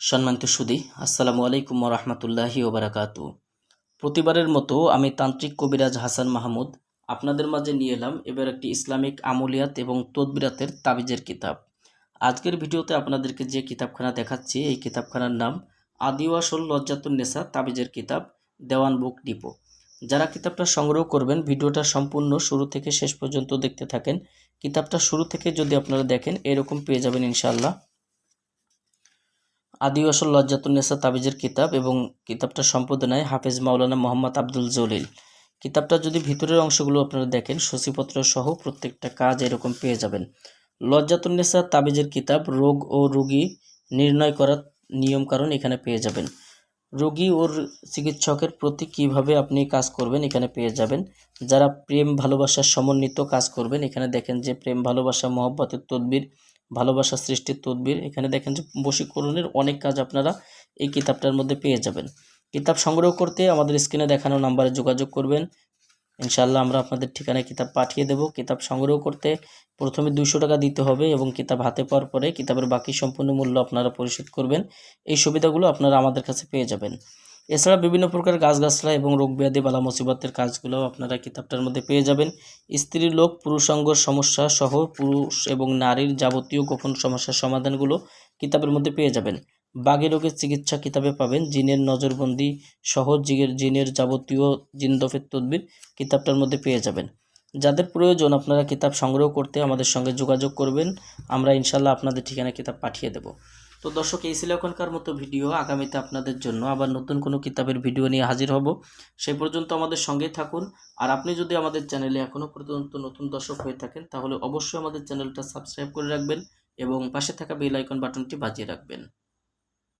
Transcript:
সম্মানিত সুদী, আসসালামু আলাইকুম রহমতুল্লাহি ওবরাকাতু প্রতিবারের মতো আমি তান্ত্রিক কবিরাজ হাসান মাহমুদ আপনাদের মাঝে নিয়ে এলাম এবার একটি ইসলামিক আমলিয়াত এবং তদবিরাতের তাবিজের কিতাব। আজকের ভিডিওতে আপনাদেরকে যে কিতাবখানা দেখাচ্ছি, এই কিতাবখানার নাম আদিওয়াসল লজ্জাতুন নেসা তাবিজের কিতাব দেওয়ান বুক ডিপো। যারা কিতাবটা সংগ্রহ করবেন, ভিডিওটা সম্পূর্ণ শুরু থেকে শেষ পর্যন্ত দেখতে থাকেন। কিতাবটা শুরু থেকে যদি আপনারা দেখেন, এরকম পেয়ে যাবেন ইনশাআল্লাহ। আদি আসল লজ্জাতুন্নেসা তাবিজের কিতাব এবং কিতাবটা সম্পাদনায় হাফেজ মাওলানা মোহাম্মদ আব্দুল জলিল। কিতাবটা যদি ভিতরের অংশগুলো আপনারা দেখেন, সূচিপত্র সহ প্রত্যেকটা কাজ এরকম পেয়ে যাবেন। লজ্জাতুন্নেসা তাবিজের কিতাব রোগ ও রোগী নির্ণয় করার নিয়মকানুন এখানে পেয়ে যাবেন। রোগী ওর চিকিৎসকের প্রতি কীভাবে আপনি কাজ করবেন এখানে পেয়ে যাবেন। যারা প্রেম ভালোবাসার সমন্বিত কাজ করবেন, এখানে দেখেন যে প্রেম ভালোবাসা, মহব্বতের তদবির ভালোবাসা সৃষ্টির তদবির। এখানে দেখেন যে বশীকরণের অনেক কাজ আপনারা এই কিতাবটার মধ্যে পেয়ে যাবেন। কিতাব সংগ্রহ করতে আমাদের স্ক্রিনে দেখানো নাম্বারে যোগাযোগ করবেন। ইনশাআল্লাহ আমরা আপনাদের ঠিকানায় কিতাব পাঠিয়ে দেব। কিতাব সংগ্রহ করতে প্রথমে দুশো টাকা দিতে হবে এবং কিতাব হাতে পাওয়ার পরে কিতাবের বাকি সম্পূর্ণ মূল্য আপনারা পরিশোধ করবেন। এই সুবিধাগুলো আপনারা আমাদের কাছে পেয়ে যাবেন। এছাড়া বিভিন্ন প্রকার গাছগাছলা এবং রোগ ব্যাধি বালা মুসিবতের কাজগুলো আপনারা কিতাবটার মধ্যে পেয়ে যাবেন। স্ত্রী লোক পুরুষাঙ্গর সমস্যা সহ পুরুষ এবং নারীর যাবতীয় গোপন সমস্যার সমাধানগুলো কিতাবের মধ্যে পেয়ে যাবেন। বাঘে রোগের চিকিৎসা কিতাবে পাবেন। জিনের নজরবন্দি সহ জিগের জিনের যাবতীয় জিনদফের তদবির কিতাবটার মধ্যে পেয়ে যাবেন। যাদের প্রয়োজন আপনারা কিতাব সংগ্রহ করতে আমাদের সঙ্গে যোগাযোগ করবেন। আমরা ইনশাল্লাহ আপনাদের ঠিকানা কিতাব পাঠিয়ে দেব। তো দর্শক, এই ছিল এখনকার মতো ভিডিও। আগামীতে আপনাদের জন্য আবার নতুন কোনো কিতাবের ভিডিও নিয়ে হাজির হব। সেই পর্যন্ত আমাদের সঙ্গেই থাকুন। আর আপনি যদি আমাদের চ্যানেলে এখনও পর্যন্ত নতুন দর্শক হয়ে থাকেন, তাহলে অবশ্যই আমাদের চ্যানেলটা সাবস্ক্রাইব করে রাখবেন এবং পাশে থাকা বেল আইকন বাটনটি বাজিয়ে রাখবেন।